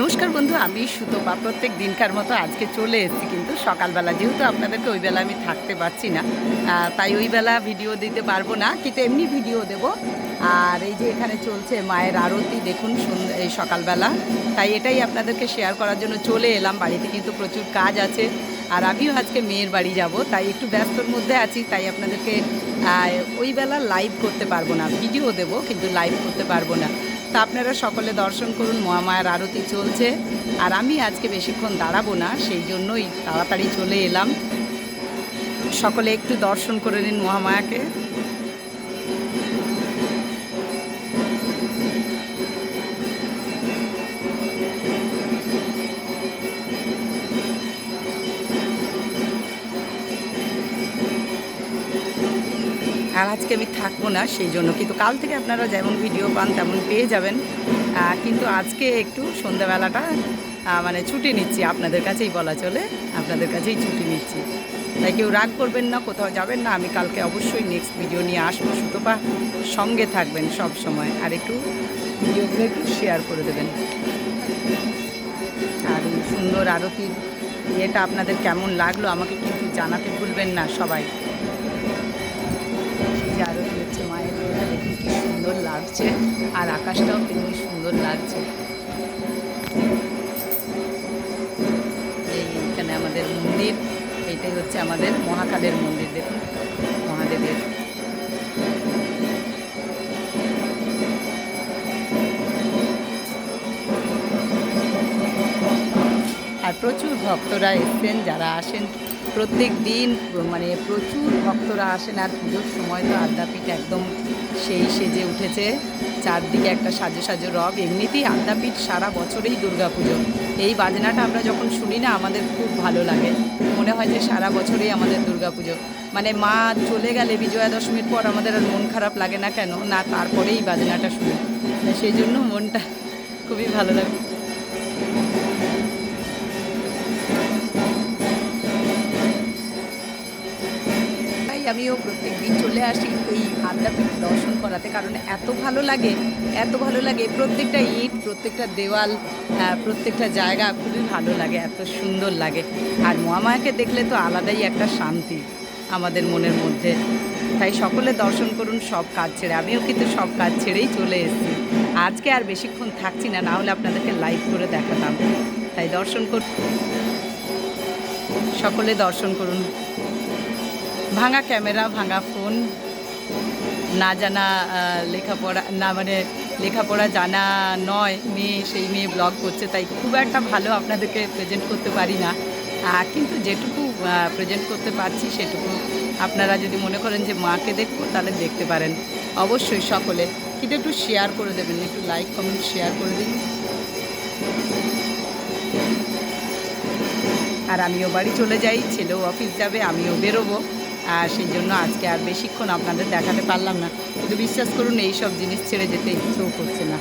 নমস্কার বন্ধু, আমি সুতপা। প্রত্যেক দিনকার মতো আজকে চলে এসেছি, কিন্তু সকালবেলা যেহেতু আপনাদেরকে ওই বেলা আমি থাকতে পারছি না তাই ওই বেলা ভিডিও দিতে পারব না, কিন্তু এমনি ভিডিও দেব। আর এই যে এখানে চলছে মায়ের আরতি, দেখুন এই সকালবেলা। তাই এটাই আপনাদেরকে শেয়ার করার জন্য চলে এলাম। বাড়িতে কিন্তু প্রচুর কাজ আছে, আর আমিও আজকে মেয়ের বাড়ি যাব, তাই একটু ব্যস্তর মধ্যে আছি, তাই আপনাদেরকে ওই বেলা লাইভ করতে পারব না। ভিডিও দেব, কিন্তু লাইভ করতে পারব না। তা আপনারা সকলে দর্শন করুন, মহামায়ার আরতি চলছে। আর আমি আজকে বেশিক্ষণ দাঁড়াবো না, সেই জন্যই তাড়াতাড়ি চলে এলাম। সকলে একটু দর্শন করে নিন মহামায়াকে। আর আজকে আমি থাকব না, সেই জন্য। কিন্তু কাল থেকে আপনারা যেমন ভিডিও পান, তেমন পেয়ে যাবেন। কিন্তু আজকে একটু সন্ধ্যাবেলাটা মানে ছুটি নিচ্ছি। আপনাদের কাছেই বলা চলে, আপনাদের কাছেই ছুটি নিচ্ছি। তাই কেউ রাগ করবেন না, কোথাও যাবেন না, আমি কালকে অবশ্যই নেক্সট ভিডিও নিয়ে আসব। সুতপা সঙ্গে থাকবেন সব সময়। আর একটু ভিডিওগুলো একটু শেয়ার করে দেবেন। আর সুন্দর আরতির ইয়েটা আপনাদের কেমন লাগল, আমাকে কিন্তু জানাতে ভুলবেন না সবাই। যে আরতি হচ্ছে মায়ের দেখুন কি সুন্দর লাগছে। আর আকাশটাও তেমনি সুন্দর লাগছে। এই এখানে আমাদের মন্দির, এইটাই হচ্ছে আমাদের মহাকালের মন্দির, দেখুন, মহাদেবের আর প্রচুর ভক্তরা এসছেন, যারা আসেন। প্রত্যেক দিন মানে প্রচুর ভক্তরা আসেন আর পুজোর সময় তো আদ্যাপীঠ একদম সেই সেজে উঠেছে। চারদিকে একটা সাজো সাজো রব, এমনিতেই আদ্যাপীঠ সারা বছরেই দুর্গাপুজো। এই বাজনাটা আমরা যখন শুনি না, আমাদের খুব ভালো লাগে। মনে হয় যে সারা বছরেই আমাদের দুর্গাপুজো। মানে মা চলে গেলে বিজয়া দশমীর পর আমাদের আর মন খারাপ লাগে না কেন? না, তারপরেই বাজনাটা শুনি। সেই জন্য মনটা খুবই ভালো লাগে। আমিও প্রত্যেক দিন চলে আসি এই আদ্যাপীঠ দর্শন করাতে কারণ এত ভালো লাগে, এত ভালো লাগে। প্রত্যেকটা ইট, প্রত্যেকটা দেওয়াল প্রত্যেকটা জায়গা খুবই ভালো লাগে, এত সুন্দর লাগে। আর মহামায়াকে দেখলে তো আলাদাই একটা শান্তি আমাদের মনের মধ্যে। তাই সকলে দর্শন করুন সব কাজ ছেড়ে। আমিও কিন্তু সব কাজ ছেড়েই চলে এসেছি। আজকে আর বেশিক্ষণ থাকছি না না হলে আপনাদেরকে লাইভ করে দেখাতাম। তাই দর্শন করুন সকলে দর্শন করুন। ভাঙা ক্যামেরা, ভাঙা ফোন, না জানা লেখাপড়া, না মানে লেখাপড়া জানা নয়, মেয়ে, সেই মেয়ে ব্লগ করছে, তাই খুব একটা ভালো আপনাদেরকে প্রেজেন্ট করতে পারি না। কিন্তু যেটুকু প্রেজেন্ট করতে পারছি সেটুকু আপনারা যদি মনে করেন যে মাকে দেখব, তাহলে দেখতে পারেন। অবশ্যই সকলে কিন্তু একটু শেয়ার করে দেবেন, একটু লাইক কমেন্ট শেয়ার করে দিন। আর আমিও বাড়ি চলে যাই, ছেলেও অফিস যাবে, আমিও বেরোবো। আর সেই জন্য আজকে আর বেশিক্ষণ আপনাদের দেখাতে পারলাম না। কিন্তু বিশ্বাস করুন এই সব জিনিস ছেড়ে যেতে ইচ্ছেও করছে না।